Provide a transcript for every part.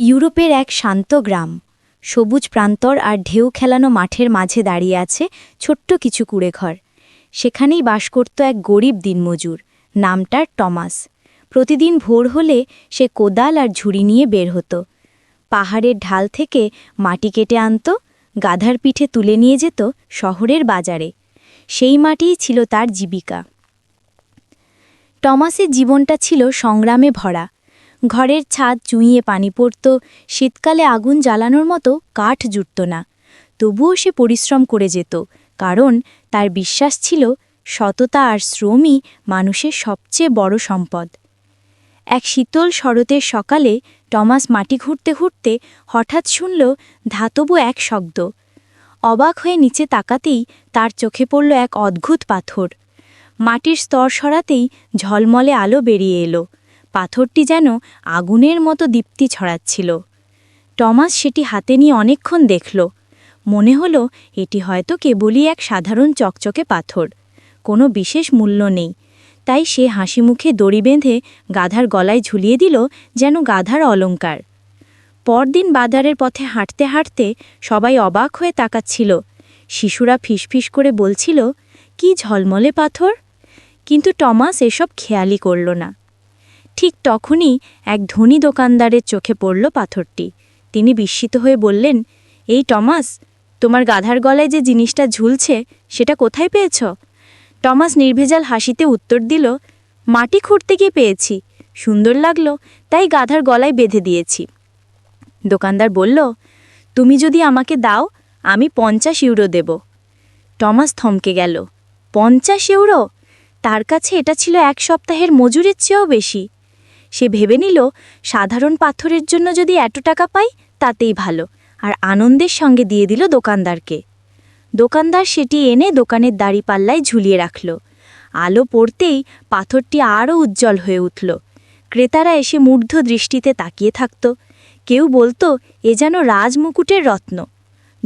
ইউরোপের এক শান্ত গ্রাম। সবুজ প্রান্তর আর ঢেউ খেলানো মাঠের মাঝে দাঁড়িয়ে আছে ছোট্ট কিছু কুড়েঘর। সেখানেই বাস করত এক গরিব দিনমজুর, নামটার টমাস। প্রতিদিন ভোর হলে সে কোদাল আর ঝুড়ি নিয়ে বের হতো। পাহাড়ের ঢাল থেকে মাটি কেটে আনত, গাধার পিঠে তুলে নিয়ে যেত শহরের বাজারে। সেই মাটিই ছিল তার জীবিকা। টমাসের জীবনটা ছিল সংগ্রামে ভরা। ঘরের ছাদ চুঁইয়ে পানি পড়ত, শীতকালে আগুন জ্বালানোর মতো কাঠ জুটত না। তবুও সে পরিশ্রম করে যেত, কারণ তার বিশ্বাস ছিল সততা আর শ্রমই মানুষের সবচেয়ে বড় সম্পদ। এক শীতল শরতের সকালে টমাস মাটি ঘুরতে ঘুরতে হঠাৎ শুনল ধাতব এক শব্দ। অবাক হয়ে নিচে তাকাতেই তার চোখে পড়ল এক অদ্ভুত পাথর। মাটির স্তর সরাতেই ঝলমলে আলো বেরিয়ে এলো। পাথরটি যেন আগুনের মতো দীপ্তি ছড়াচ্ছিল। টমাস সেটি হাতে নিয়ে অনেকক্ষণ দেখল। মনে হলো এটি হয়তো কেবলই এক সাধারণ চকচকে পাথর। কোনো বিশেষ মূল্য নেই। তাই সে হাসি মুখে দড়ি বেঁধে গাধার গলায় ঝুলিয়ে দিল যেন গাধার অলঙ্কার। পরদিন বাজারের পথে হাঁটতে হাঁটতে সবাই অবাক হয়ে তাকাচ্ছিল। শিশুরা ফিসফিস করে বলছিল, কি ঝলমলে পাথর? কিন্তু টমাস এসব খেয়ালই করল না। ঠিক তখনই এক ধনী দোকানদারের চোখে পড়ল পাথরটি। তিনি বিস্মিত হয়ে বললেন, এই টমাস, তোমার গাধার গলায় যে জিনিসটা ঝুলছে, সেটা কোথায় পেয়েছ? টমাস নির্ভেজাল হাসিতে উত্তর দিল, মাটি খুঁড়তে গিয়ে পেয়েছি। সুন্দর লাগল, তাই গাধার গলায় বেঁধে দিয়েছি। দোকানদার বলল, তুমি যদি আমাকে দাও, আমি পঞ্চাশ ইউরো দেব। টমাস থমকে গেল, পঞ্চাশ ইউরো? তার কাছে এটা ছিল এক সপ্তাহের মজুরির চেয়েও বেশি। সে ভেবে নিল, সাধারণ পাথরের জন্য যদি এত টাকা পাই, তাতেই ভালো। আর আনন্দের সঙ্গে দিয়ে দিল দোকানদারকে। দোকানদার সেটি এনে দোকানের দাড়িপাল্লায় ঝুলিয়ে রাখল। আলো পড়তেই পাথরটি আরও উজ্জ্বল হয়ে উঠল। ক্রেতারা এসে মূর্ধ দৃষ্টিতে তাকিয়ে থাকত। কেউ বলতো, এ যেন রাজমুকুটের রত্ন।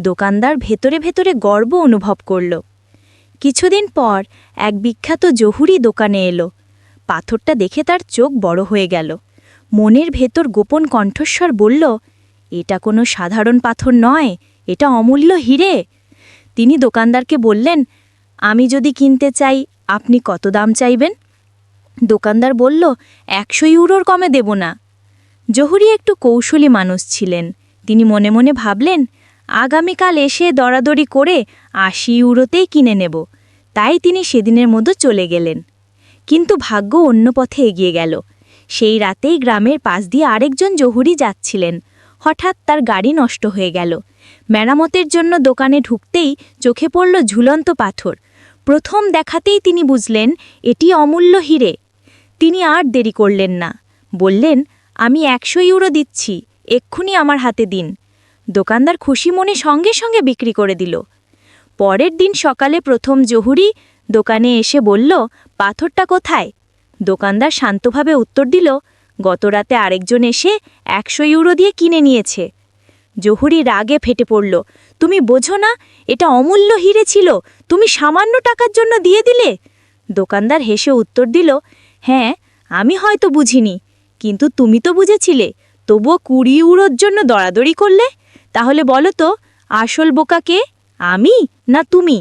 দোকানদার ভেতরে ভেতরে গর্ব অনুভব করল। কিছুদিন পর এক বিখ্যাত জহুরি দোকানে এলো। পাথরটা দেখে তার চোখ বড় হয়ে গেল। মনের ভেতর গোপন কণ্ঠস্বর বলল, এটা কোনো সাধারণ পাথর নয়, এটা অমূল্য হিরে। তিনি দোকানদারকে বললেন, আমি যদি কিনতে চাই, আপনি কত দাম চাইবেন? দোকানদার বলল, একশো ইউরোর কমে দেব না। জহুরি একটু কৌশলী মানুষ ছিলেন। তিনি মনে মনে ভাবলেন, আগামীকাল এসে দরাদরি করে আশি ইউরোতেই কিনে নেব। তাই তিনি সেদিনের মতো চলে গেলেন। কিন্তু ভাগ্য অন্য পথে এগিয়ে গেল। সেই রাতেই গ্রামের পাশ দিয়ে আরেকজন জহুরি যাচ্ছিলেন। হঠাৎ তার গাড়ি নষ্ট হয়ে গেল। মেরামতের জন্য দোকানে ঢুকতেই চোখে পড়ল ঝুলন্ত পাথর। প্রথম দেখাতেই তিনি বুঝলেন, এটি অমূল্য হিরে। তিনি আর দেরি করলেন না। বললেন, আমি একশো ইউরো দিচ্ছি, এক্ষুনি আমার হাতে দিন। দোকানদার খুশি মনে সঙ্গে সঙ্গে বিক্রি করে দিল। পরের দিন সকালে প্রথম জহুরি দোকানে এসে বলল, পাথরটা কোথায়? দোকানদার শান্তভাবে উত্তর দিল গতরাতে আরেকজন এসে একশো ইউরো দিয়ে কিনে নিয়েছে। জহুরি রাগে ফেটে পড়ল, তুমি বোঝো না, এটা অমূল্য হিরে ছিল, তুমি সামান্য টাকার জন্য দিয়ে দিলে? দোকানদার হেসে উত্তর দিল হ্যাঁ আমি হয়তো বুঝিনি, কিন্তু তুমি তো বুঝেছিলে, তবুও কুড়ি ইউরোর জন্য দরাদরি করলে? তাহলে বলো তো, আসল বোকা কে, আমি না তুমি?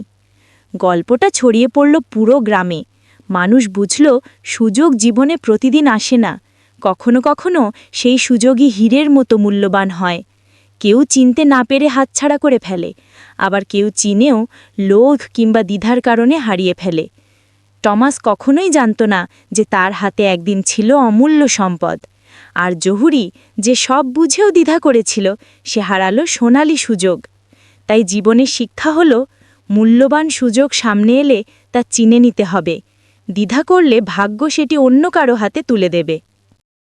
গল্পটা ছড়িয়ে পড়ল পুরো গ্রামে। মানুষ বুঝল, সুযোগ জীবনে প্রতিদিন আসে না। কখনো কখনো সেই সুযোগই হীরের মতো মূল্যবান হয়। কেউ চিনতে না পেরে হাতছাড়া করে ফেলে। আবার কেউ চিনেও লোভ কিংবা দ্বিধার কারণে হারিয়ে ফেলে। টমাস কখনোই জানত না যে তার হাতে একদিন ছিল অমূল্য সম্পদ। আর জহুরি যে সব বুঝেও দ্বিধা করেছিল, সে হারালো সোনালি সুযোগ। তাই জীবনের শিক্ষা হল মূল্যবান সুযোগ সামনে এলে তা চিনে নিতে হবে। দ্বিধা করলে ভাগ্য সেটি অন্য কারও হাতে তুলে দেবে।